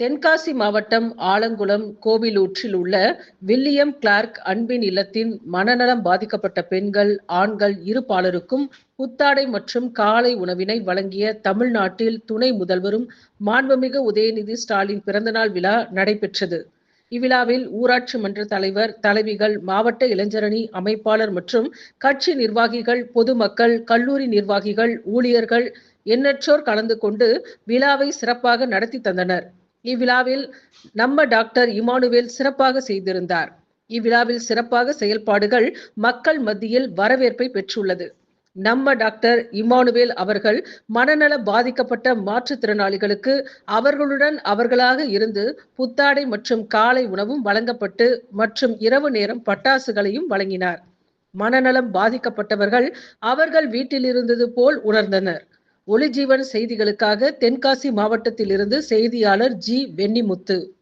தென்காசி மாவட்டம் ஆலங்குளம் கோவிலூற்றில் உள்ள William Clark அன்பின் இல்லத்தின் மனநலம் பாதிக்கப்பட்ட பெண்கள் ஆண்கள் இரு பாலருக்கும் புத்தாடை மற்றும் காலை உணவினை வழங்கிய தமிழ்நாட்டில் துணை முதல்வரும் மாண்புமிகு உதயநிதி ஸ்டாலின் பிறந்தநாள் விழா நடைபெற்றது. இவ்விழாவில் ஊராட்சி மன்ற தலைவர் தலைவிகள் மாவட்ட இளைஞரணி அமைப்பாளர் மற்றும் கட்சி நிர்வாகிகள் பொதுமக்கள் கல்லூரி நிர்வாகிகள் ஊழியர்கள் எண்ணற்றோர் கலந்து கொண்டு விழாவை சிறப்பாக நடத்தி தந்தனர். இவ்விழாவில் நம்ம டாக்டர் இமானுவேல் சிறப்பாக செய்திருந்தார். இவ்விழாவில் சிறப்பாக செயல்பாடுகள் மக்கள் மத்தியில் வரவேற்பை பெற்றுள்ளது. நம்ம டாக்டர் இமானுவேல் அவர்கள் மனநல பாதிக்கப்பட்ட மாற்றுத்திறனாளிகளுக்கு அவர்களுடன் அவர்களாக இருந்து புத்தாடை மற்றும் காலை உணவும் வழங்கப்பட்டு மற்றும் இரவு நேரம் பட்டாசுகளையும் வழங்கினார். மனநலம் பாதிக்கப்பட்டவர்கள் அவர்கள் வீட்டில் இருந்தது போல் உணர்ந்தனர். ஒளிஜீவன் செய்திகளுக்காக தென்காசி மாவட்டத்திலிருந்து செய்தியாளர் ஜி வெண்ணிமுத்து.